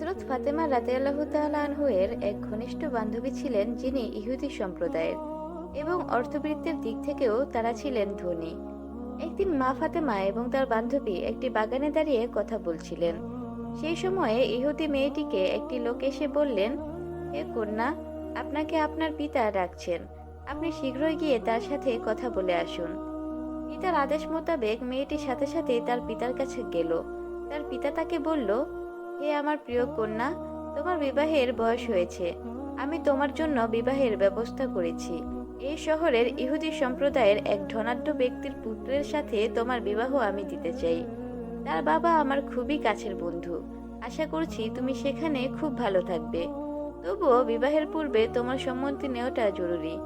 হজরত ফাতেমা রাতেআল্লাহ তালানহুয়ের এক ঘনিষ্ঠ বান্ধবী ছিলেন যিনি ইহুদি সম্প্রদায়ের এবং অর্থবৃত্তের দিক থেকেও তারা ছিলেন ধনী। একদিন মা ফাতেমা এবং তার বান্ধবী একটি বাগানে দাঁড়িয়ে কথা বলছিলেন। সেই সময়ে ইহুদি মেয়েটিকে একটি লোক এসে বললেন, হে কন্যা, আপনাকে আপনার পিতা ডাকছেন। আপনি শীঘ্রই গিয়ে তার সাথে কথা বলে আসুন। পিতার আদেশ মোতাবেক মেয়েটি সাথে সাথে তার পিতার কাছে গেল। তার পিতা তাকে বলল হে আমার প্রিয় কন্যা, তোমার বিবাহের বয়স হয়েছে। আমি তোমার জন্য বিবাহের ব্যবস্থা করেছি। এই শহরের ইহুদি সম্প্রদায়ের এক ধনাঢ্য ব্যক্তির পুত্রের সাথে তোমার বিবাহ আমি দিতে চাই। তার বাবা আমার খুবই কাছের বন্ধু। আশা করছি তুমি সেখানে খুব ভালো থাকবে। তবুও বিবাহের পূর্বে তোমার সম্মতি নেওয়াটা জরুরি।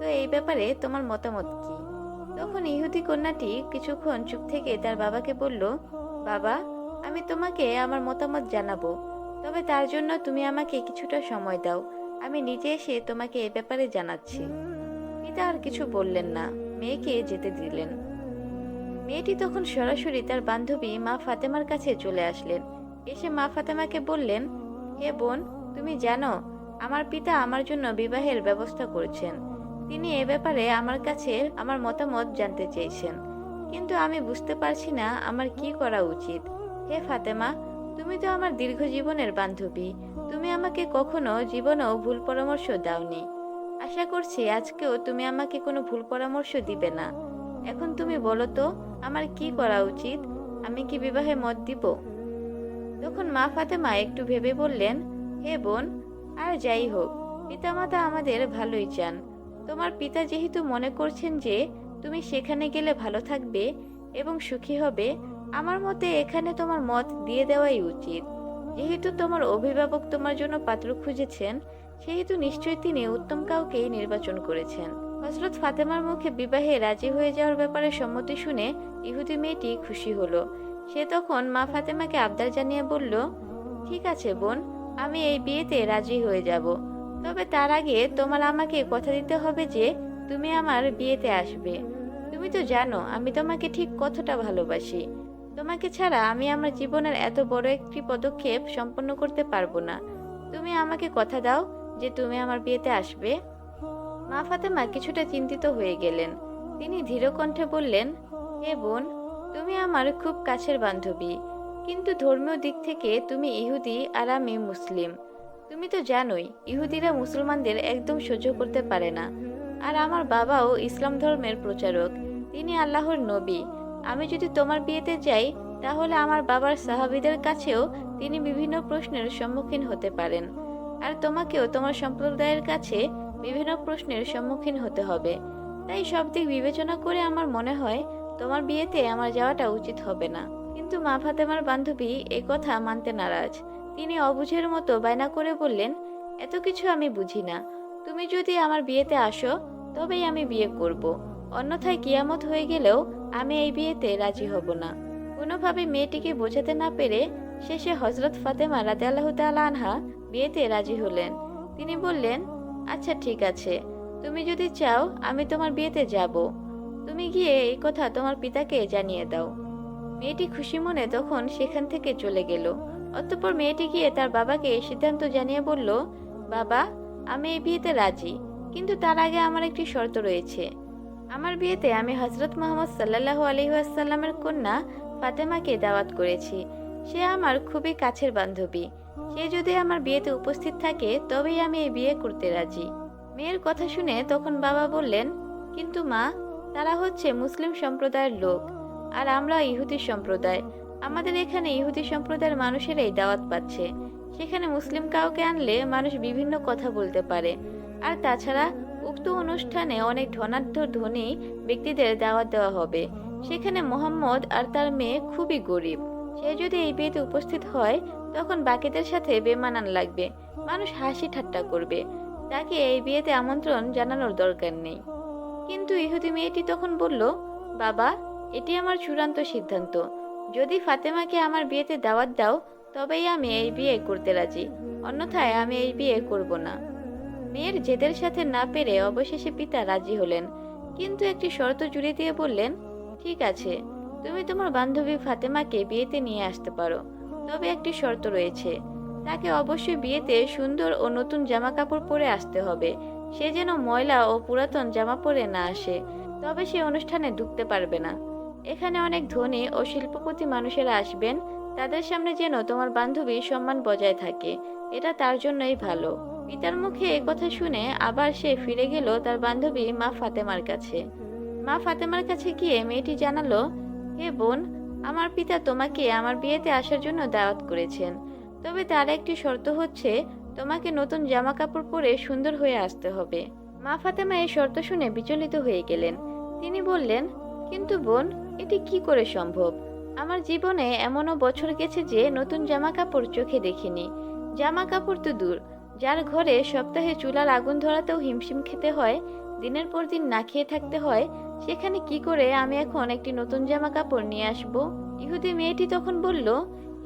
তো এই ব্যাপারে তোমার মতামত কি? তখন ইহুদি কন্যাটি কিছুক্ষণ চুপ থেকে তার বাবাকে বলল, বাবা আমি তোমাকে আমার মতামত জানাব। তবে তার জন্য তুমি আমাকে কিছুটা সময় দাও। আমি নিজে এসে তোমাকে এ ব্যাপারে জানাচ্ছি। পিতা আর কিছু বললেন না। মেয়েকে যেতে দিলেন। মেয়েটি তখন সরাসরি তার বান্ধবী মা ফাতেমার কাছে চলে আসলেন। এসে মা ফাতেমাকে বললেন, হে বোন, তুমি জানো, আমার পিতা আমার জন্য বিবাহের ব্যবস্থা করেছেন। তিনি এ ব্যাপারে আমার কাছে আমার মতামত জানতে চেয়েছেন। কিন্তু আমি বুঝতে পারছি না আমার কি করা উচিত। হে ফাতেমা, তুমি তো আমার দীর্ঘ জীবনের বান্ধবী। তুমি আমাকে কখনো জীবনেও ভুল পরামর্শ দাওনি। আশা করছি আজকেও তুমি আমাকে কোনো ভুল পরামর্শ দিবে না। এখন তুমি বলো তো, আমার কি করা উচিত? আমি কি বিবাহে মত দিব? তখন মা ফাতেমা একটু ভেবে বললেন, হে বোন, আর যাই হোক, পিতামাতা আমাদের ভালোই চান। তোমার পিতা যেহেতু মনে করছেন যে, তুমি সেখানে গেলে ভালো থাকবে এবং সুখী হবে আমার মতে এখানে তোমার মত দিয়ে দেওয়াই উচিত। যেহেতু তোমার অভিভাবক তোমার জন্য পাত্র খুঁজেছেন, সেহেতু নিশ্চয়ই তিনি উত্তম কাউকেই নির্বাচন করেছেন। হজরত ফাতেমার মুখে বিবাহে রাজি হয়ে যাওয়ার ব্যাপারে সম্মতি শুনে ইহুদি মেয়েটি খুশি হলো। সে তখন মা ফাতেমাকে আবদার জানিয়ে বলল, ঠিক আছে বোন, আমি এই বিয়েতে রাজি হয়ে যাব। তবে তার আগে তোমার আমাকে কথা দিতে হবে যে তুমি আমার বিয়েতে আসবে। তুমি তো জানো, আমি তোমাকে ঠিক কতটা ভালোবাসি। তোমাকে ছাড়া আমি আমার জীবনের এত বড় একটি পদক্ষেপ সম্পন্ন করতে পারব না। তুমি আমাকে কথা দাও যে তুমি আমার বিয়েতে আসবে। মা ফাতেমা কিছুটা চিন্তিত হয়ে গেলেন। তিনি ধীর কণ্ঠে বললেন, হে বোন, তুমি আমার খুব কাছের বান্ধবী। কিন্তু ধর্মীয় দিক থেকে তুমি ইহুদি আর আমি মুসলিম। তুমি তো জানোই, ইহুদিরা মুসলমানদের একদম সহ্য করতে পারে না। আর আমার বাবাও ইসলাম ধর্মের প্রচারক। তিনি আল্লাহর নবী। আমি যদি তোমার বিয়েতে যাই, তাহলে আমার বাবার সাহাবিদের কাছেও তিনি বিভিন্ন প্রশ্নের সম্মুখীন হতে পারেন। আর তোমাকেও তোমার সম্প্রদায়ের কাছে বিভিন্ন প্রশ্নের সম্মুখীন হতে হবে। তাই সব দিক বিবেচনা করে আমার মনে হয়, তোমার বিয়েতে আমার যাওয়াটা উচিত হবে না। কিন্তু মা ফাতেমার বান্ধবী এ কথা মানতে নারাজ। তিনি অবুঝের মতো বায়না করে বললেন, এত কিছু আমি বুঝি না। তুমি যদি আমার বিয়েতে আসো, তবেই আমি বিয়ে করব। অন্যথায় কিয়ামত হয়ে গেলেও আমি এই বিয়েতে রাজি হব না। কোনোভাবে মেয়েটিকে বোঝাতে না পেরে শেষে হজরত ফাতেমা রাতে আল্লাহ আনহা বিয়েতে রাজি হলেন। তিনি বললেন আচ্ছা ঠিক আছে। তুমি যদি চাও, আমি তোমার বিয়েতে যাব। তুমি গিয়ে এই কথা তোমার পিতাকে জানিয়ে দাও। মেয়েটি খুশি মনে তখন সেখান থেকে চলে গেল। অতঃপর মেয়েটি গিয়ে তার বাবাকে সিদ্ধান্ত জানিয়ে বলল, বাবা, আমি এই বিয়েতে রাজি, কিন্তু তার আগে আমার একটি শর্ত রয়েছে। আমার বিয়েতে আমি হজরত মোহাম্মদ সাল্লাহ আলহিহাসাল্লামের কন্যা ফাতেমাকে দাওয়াত করেছি। সে আমার খুবই কাছের বান্ধবী। সে যদি আমার বিয়েতে উপস্থিত থাকে, তবেই আমি এই বিয়ে করতে রাজি। মেয়ের কথা শুনে তখন বাবা বললেন, কিন্তু মা, তারা হচ্ছে মুসলিম সম্প্রদায়ের লোক, আর আমরা ইহুদি সম্প্রদায়। আমাদের এখানে ইহুদি সম্প্রদায়ের মানুষেরাই দাওয়াত পাচ্ছে। সেখানে মুসলিম কাউকে আনলে মানুষ বিভিন্ন কথা বলতে পারে। আর তাছাড়া উক্ত অনুষ্ঠানে অনেক ধনাঢ্য ধনী ব্যক্তিদের দাওয়াত দেওয়া হবে। সেখানে মোহাম্মদ আর তার মেয়ে খুবই গরিব। সে যদি এই বিয়েতে উপস্থিত হয়, তখন বাকিদের সাথে বেমানান লাগবে। মানুষ হাসি ঠাট্টা করবে। তাকে এই বিয়েতে আমন্ত্রণ জানানোর দরকার নেই। কিন্তু ইহুদি মেয়েটি তখন বলল, বাবা, এটি আমার চূড়ান্ত সিদ্ধান্ত। যদি ফাতেমাকে আমার বিয়েতে দাওয়াত দাও, তবেই আমি এই বিয়ে করতে রাজি। অন্যথায় আমি এই বিয়ে করব না। মেয়ের জেদের সাথে না পেরে অবশেষে পিতা রাজি হলেন। কিন্তু একটি শর্ত জুড়ে দিয়ে বললেন, ঠিক আছে, তুমি তোমার বান্ধবী ফাতেমাকে বিয়েতে নিয়ে আসতে পারো। তবে একটি শর্ত রয়েছে, তাকে অবশ্যই বিয়েতে সুন্দর ও নতুন জামা কাপড় পরে আসতে হবে। সে যেন ময়লা ও পুরাতন জামা পরে না আসে, তবে সে অনুষ্ঠানে ঢুকতে পারবে না। এখানে অনেক ধনী ও শিল্পপতি মানুষেরা আসবেন, তাদের সামনে যেন তোমার বান্ধবী সম্মান বজায় থাকে। এটা তার জন্যই ভালো। পিতার মুখে এ কথা শুনে আবার সে ফিরে গেল তার বান্ধবী মা ফাতেমার কাছে। মা ফাতেমার কাছে গিয়ে মেয়েটি জানালো, হে বোন, আমার পিতা তোমাকে আমার বিয়েতে আসার জন্য দাওয়াত করেছেন। তবে তার একটি শর্ত হচ্ছে, তোমাকে নতুন জামা কাপড় পরে সুন্দর হয়ে আসতে হবে। মা ফাতেমা এই শর্ত শুনে বিচলিত হয়ে গেলেন। তিনি বললেন, কিন্তু বোন, এটি কি করে সম্ভব? আমার জীবনে এমনও বছর গেছে যে নতুন জামা কাপড় চোখে দেখিনি। জামা কাপড় তো দূর যার ঘরে সপ্তাহে চুলার আগুন ধরাতেও হিমশিম খেতে হয়, দিনের পর দিন না খেয়ে থাকতে হয়, সেখানে কি করে আমি এখন একটি নতুন জামা কাপড় নিয়ে আসব? ইহুদি মেয়েটি তখন বলল,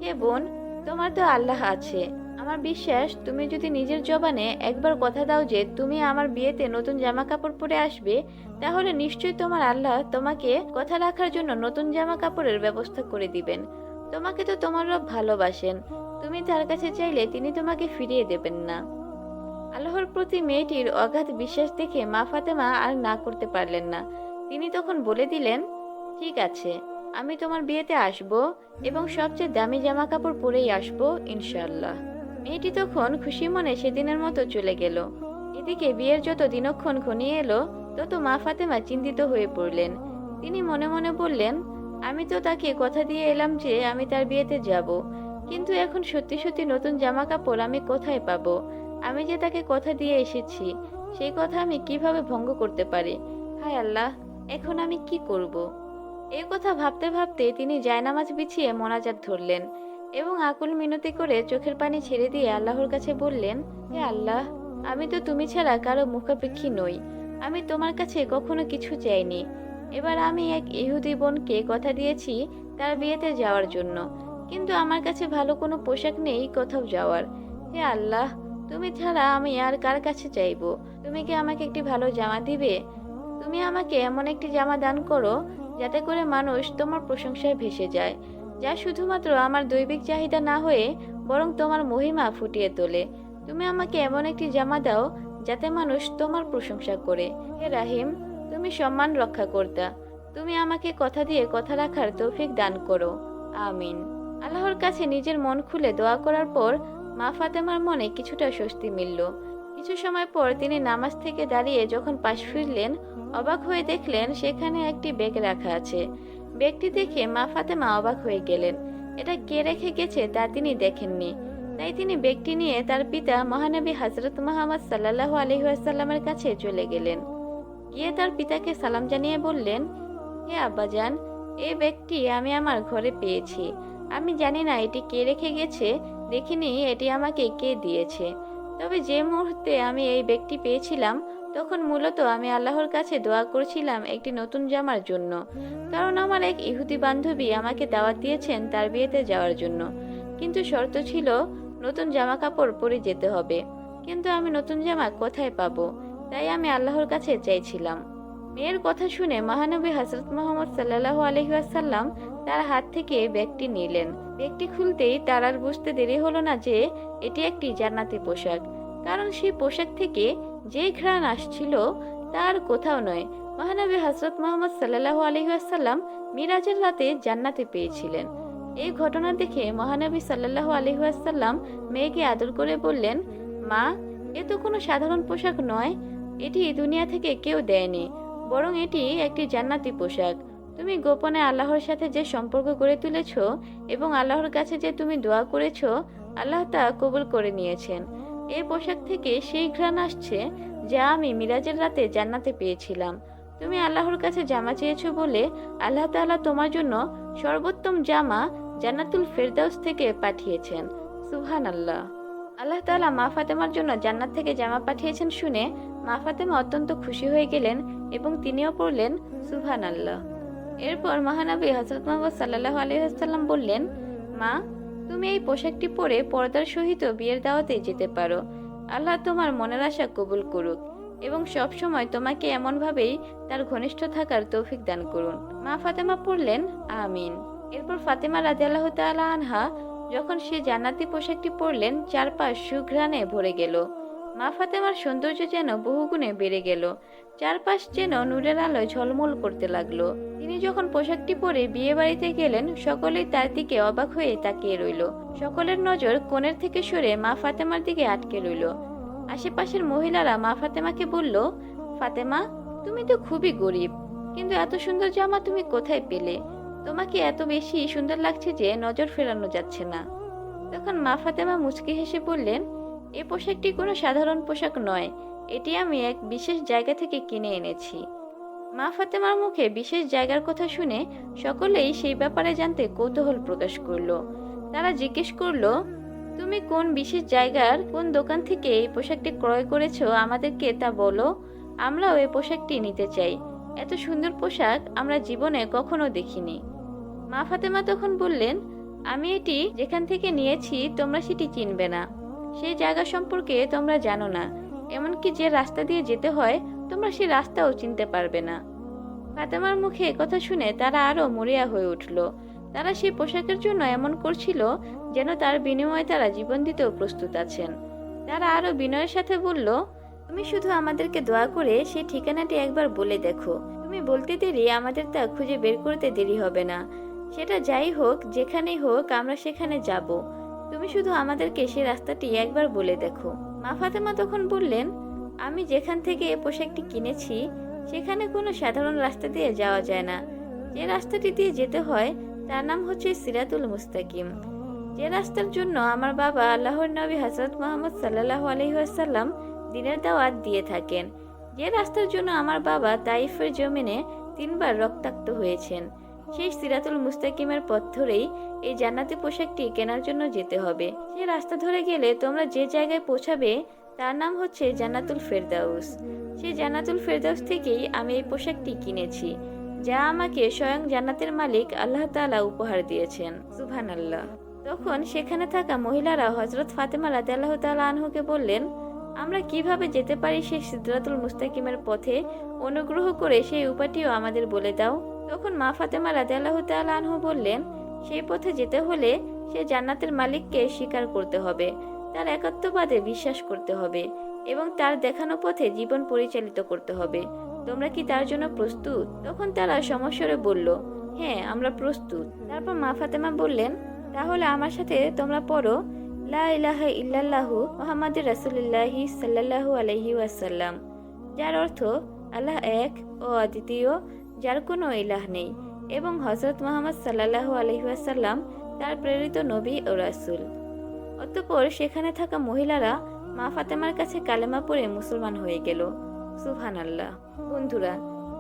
হে বোন, তোমার তো আল্লাহ আছে। আমার বিশ্বাস, তুমি যদি নিজের জবানে একবার কথা দাও যে তুমি আমার বিয়েতে নতুন জামা কাপড় পরে আসবে, তাহলে নিশ্চয়ই তোমার আল্লাহ তোমাকে কথা রাখার জন্য নতুন জামা কাপড়ের ব্যবস্থা করে দিবেন। তোমাকে তো তোমার রব ভালোবাসেন। তুমি তার কাছে চাইলে তিনি তোমাকে ফিরিয়ে দেবেন না। আল্লাহর প্রতি মেয়েটির অগাধ বিশ্বাস দেখে মা ফাতেমা আর না করতে পারলেন না। তিনি তখন বলে দিলেন, ঠিক আছে, আমি তোমার বিয়েতে আসব এবং সবচেয়ে দামি জামা কাপড় পরেই আসব ইনশাল্লাহ মেয়েটি তখন খুশি মনে সেদিনের মতো চলে গেল। এদিকে বিয়ের যত দিনক্ষণ ঘনিয়ে এলো, তত মা ফাতেমা চিন্তিত হয়ে পড়লেন। তিনি মনে মনে বললেন, আমি তো তাকে কথা দিয়ে এলাম যে আমি তার বিয়েতে যাব। কিন্তু এখন সত্যি সত্যি নতুন জামা কাপড় আমি কোথায় পাবো? আমি যে তাকে কথা দিয়ে এসেছি, সেই কথা আমি কীভাবে ভঙ্গ করতে পারি? হায় আল্লাহ, এখন আমি কি করব। এই কথা ভাবতে ভাবতে তিনি জায়নামাজ বিছিয়ে মোনাজাত ধরলেন এবং আকুল মিনতি করে চোখের পানি ছেড়ে দিয়ে আল্লাহর কাছে বললেন, হে আল্লাহ, আমি তো তুমি ছাড়া কারও মুখাপেক্ষী নই। আমি তোমার কাছে কখনো কিছু চাইনি। এবার আমি এক ইহুদি বোনকে কথা দিয়েছি তার বিয়েতে যাওয়ার জন্য। কিন্তু আমার কাছে ভালো কোনো পোশাক নেই কোথাও যাওয়ার। হে আল্লাহ, তুমি ছাড়া আমি আর কার কাছে চাইব তুমি কি আমাকে একটি ভালো জামা দিবে? তুমি আমাকে এমন একটি জামা দান করো যাতে করে মানুষ তোমার প্রশংসায় ভেসে যায়, যা শুধুমাত্র আমার দৈবিক চাহিদা না হয়ে বরং তোমার মহিমা ফুটিয়ে তোলে। তুমি আমাকে এমন একটি জামা দাও যাতে মানুষ তোমার প্রশংসা করে। হে রাহিম, তুমি সম্মান রক্ষা করতা। তুমি আমাকে কথা দিয়ে কথা রাখার তৌফিক দান করো। আমিন। আল্লাহর কাছে নিজের মন খুলে দোয়া করার পর মা ফাতেমার মনে কিছুটা স্বস্তি মিলল। কিছু সময় পর তিনি নামাজ থেকে দাঁড়িয়ে যখন পাশ ফিরলেন, অবাক হয়ে দেখলেন সেখানে একটি ব্যাগ রাখা আছে। ব্যাগটি দেখে মা ফাতেমা অবাক হয়ে গেলেন। এটা কে রেখে গেছে তা তিনি দেখেননি। তাই তিনি ব্যাগটি নিয়ে তার পিতা মহানবী হজরত মোহাম্মদ সাল্লাহ আলহিহাসাল্লামের কাছে চলে গেলেন। গিয়ে তার পিতাকে সালাম জানিয়ে বললেন, হে আব্বাজান, এই ব্যাগটি আমি আমার ঘরে পেয়েছি। আমি জানি না এটি কে রেখে গেছে, দেখিনি এটি আমাকে কে দিয়েছে। তবে যে মুহূর্তে আমি এই ব্যাগটি পেয়েছিলাম, তখন মূলত আমি আল্লাহর কাছে দোয়া করছিলাম একটি নতুন জামার জন্য। কারণ আমার এক ইহুদি বান্ধবী আমাকে দাওয়াত দিয়েছেন তার বিয়েতে যাওয়ার জন্য। কিন্তু শর্ত ছিল, নতুন জামা কাপড় পরে যেতে হবে। কিন্তু আমি নতুন জামা কোথায় পাবো? তাই আমি আল্লাহর কাছে চাইছিলাম। মেয়ের কথা শুনে মহানবী হজরত মোহাম্মদ সাল্লাহ আলহিহাসাল্লাম তার হাত থেকে ব্যাগটি নিলেন। ব্যাগটি খুলতেই তার আর বুঝতে দেরি হলো না যে এটি একটি জান্নাতি পোশাক। কারণ সেই পোশাক থেকে যে ঘ্রাণ আসছিল তার কোথাও নয়। মহানবী হজরত মোহাম্মদ সাল্লাহ আলহিহাসাল্লাম মিরাজের রাতে জান্নাতে পেয়েছিলেন। এই ঘটনা দেখে মহানবী সাল্লাহ আলহিহাসাল্লাম মেয়েকে আদর করে বললেন, মা, এ তো কোনো সাধারণ পোশাক নয়। এটি দুনিয়া থেকে কেউ দেয়নি। বরং এটি একটি জান্নাতি পোশাক। তুমি গোপনে আল্লাহর সাথে যে সম্পর্ক গড়ে তুলেছ এবং আল্লাহর কাছে যে তুমি দোয়া করেছ, আল্লাহ তা কবুল করে নিয়েছেন। এই পোশাক থেকে সেই ঘ্রাণ আসছে যা আমি মিরাজের রাতে জান্নাতে পেয়েছিলাম। তুমি আল্লাহর কাছে জামা চেয়েছো বলে আল্লাহ তাআলা তোমার জন্য সর্বোত্তম জামা জান্নাতুল ফেরদাউস থেকে পাঠিয়েছেন। সুহান আল্লাহ আল্লাহ তাআলা মা ফাতেমার জন্য জান্নাত থেকে জামা পাঠিয়েছেন শুনে মা ফাতেমা অত্যন্ত খুশি হয়ে গেলেন এবং তিনিও পড়লেন সুহান আল্লাহ এরপর মহানবী হজরত মোহাম্মদ সাল্লাহ আলহিহাসাল্লাম বললেন, মা, তুমি এই পোশাকটি পরে পর্দার সহিত বিয়ের দাওয়াতে যেতে পারো। আল্লাহ তোমার মনের আশা কবুল করুক এবং সব সময় তোমাকে এমনভাবেই তার ঘনিষ্ঠ থাকার তৌফিক দান করুন। মা ফাতেমা পড়লেন, আমিন। এরপর ফাতেমা রাজি আল্লাহ আনহা যখন সে জান্নাতি পোশাকটি পরলেন, চারপাশ সুঘ্রাণে ভরে গেল। মা ফাতেমার সৌন্দর্য যেন বহুগুণে বেড়ে গেল। চারপাশ যেন নূরের আলোয় ঝলমল করতে লাগল। তিনি যখন পোশাকটি পরে বিয়ে বাড়িতে গেলেন, সকলেই তার দিকে অবাক হয়ে তাকিয়ে রইল। সকলের নজর কোণের থেকে সরে মা ফাতেমার দিকে আটকে রইল। আশেপাশের মহিলারা মা ফাতেমাকে বলল, ফাতেমা, তুমি তো খুবই গরিব, কিন্তু এত সুন্দর জামা তুমি কোথায় পেলে? তোমাকে এত বেশি সুন্দর লাগছে যে নজর ফেরানো যাচ্ছে না। তখন মা ফাতেমা মুচকি হেসে বললেন এ পোশাকটি কোনো সাধারণ পোশাক নয়। এটি আমি এক বিশেষ জায়গা থেকে কিনে এনেছি। মা ফাতেমার মুখে বিশেষ জায়গার কথা শুনে সকলেই সেই ব্যাপারে জানতে কৌতূহল প্রকাশ করল। তারা জিজ্ঞেস করল, তুমি কোন বিশেষ জায়গার, কোন দোকান থেকে এই পোশাকটি ক্রয় করেছ, আমাদেরকে তা বলো। আমরাও এই পোশাকটি নিতে চাই। এত সুন্দর পোশাক আমরা জীবনে কখনো দেখিনি। মা ফাতেমা তখন বললেন, আমি এটি যেখান থেকে নিয়েছি, তোমরা সেটি চিনবে না। সেই জায়গা সম্পর্কে তোমরা জানো না। এমনকি যে রাস্তা দিয়ে যেতে হয়, তোমরা সেই রাস্তাও চিনতে পারবে না। ফাতেমার মুখে কথা শুনে তারা আরও মরিয়া হয়ে উঠল। তারা সেই পোশাকের জন্য এমন করছিল যেন তার বিনিময়ে তারা জীবন দিতেও প্রস্তুত আছেন। তারা আরও বিনয়ের সাথে বলল, তুমি শুধু আমাদেরকে দয়া করে সেই ঠিকানাটি একবার বলে দেখো। তুমি বলতে দেরি আমাদের তা খুঁজে বের করতে দেরি হবে না। সেটা যাই হোক, যেখানেই হোক, আমরা সেখানে যাব। তুমি শুধু আমাদেরকে সেই রাস্তাটি একবার বলে দেখো। মা ফাতেমা তখন বললেন, আমি যেখান থেকে এ পোশাকটি কিনেছি, সেখানে কোনো সাধারণ রাস্তা দিয়ে যাওয়া যায় না। যে রাস্তাটি দিয়ে যেতে হয়, তার নাম হচ্ছে সিরাতুল মুস্তাকিম। যে রাস্তার জন্য আমার বাবা আল্লাহর নবী হজরত মোহাম্মদ সাল্লাহ আলহিহাসাল্লাম দিনের দাওয়াত দিয়ে থাকেন। যে রাস্তার জন্য আমার বাবা তাইফের জমিনে তিনবার রক্তাক্ত হয়েছেন। সেই সিরাতুল মুস্তাকিমের পথ ধরেই এই জান্নাতি পোশাকটি কেনার জন্য যেতে হবে। সে রাস্তা ধরে গেলে তোমরা যে জায়গায় পৌঁছাবে, তার নাম হচ্ছে জান্নাতুল ফেরদাউস। সেই জান্নাতুল ফেরদাউস থেকেই আমি এই পোশাকটি কিনেছি, যা আমাকে স্বয়ং জান্নাতের মালিক আল্লাহ তাআলা উপহার দিয়েছেন। সুবহান আল্লাহ তখন সেখানে থাকা মহিলারা হজরত ফাতেমা রাতে আল্লাহ তাআলা আনহুকে বললেন, আমরা কীভাবে যেতে পারি সেই সিদ্রাতুল মুস্তাকিমের পথে? অনুগ্রহ করে সেই উপায়টিও আমাদের বলে দাও। তখন মা ফাতেমা রাতে আল্লাহ তাআলা আনহু বললেন সেই পথে যেতে হলে সে জান্নাতের মালিককে স্বীকার করতে হবে, তার একাত্মবাদে বিশ্বাস করতে হবে এবং তার দেখানো পথে জীবন পরিচালিত করতে হবে। তোমরা কি তার জন্য প্রস্তুত? তখন তারা সমস্বরে বলল হ্যাঁ আমরা প্রস্তুত। তারপর মা ফাতেমা বললেন, তাহলে আমার সাথে তোমরা পড়ো, লা ইলাহা ইল্লাল্লাহু মুহাম্মাদুর রাসূলুল্লাহি সাল্লাল্লাহু আলাইহি ওয়াসাল্লাম। যার অর্থ, আল্লাহ এক ও অদ্বিতীয়, যার কোনো ইলাহ নেই। এবং হজরত মোহাম্মদ সাল্লাল্লাহু আলাইহি ওয়াসাল্লাম তার প্রেরিত নবী ও রাসূল। অতঃপর সেখানে থাকা মহিলারা মা ফাতেমার কাছে কালেমা পড়ে মুসলমান হয়ে গেল। সুবহান আল্লাহ বন্ধুরা,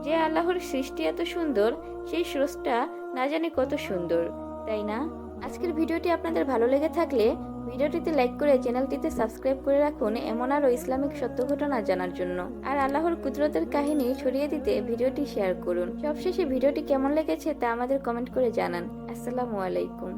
যে আল্লাহর সৃষ্টি এত সুন্দর, সেই স্রষ্টা না জানি কত সুন্দর, তাই না? আজকের ভিডিওটি আপনাদের ভালো লেগে থাকলে ভিডিওটিতে লাইক করে চ্যানেলটিতে সাবস্ক্রাইব করে রাখুন এমন আরও ইসলামিক সত্য ঘটনা জানার জন্য। আর আল্লাহর কুদরতের কাহিনী ছড়িয়ে দিতে ভিডিওটি শেয়ার করুন। সবশেষে ভিডিওটি কেমন লেগেছে তা আমাদের কমেন্ট করে জানান। আসসালামু আলাইকুম।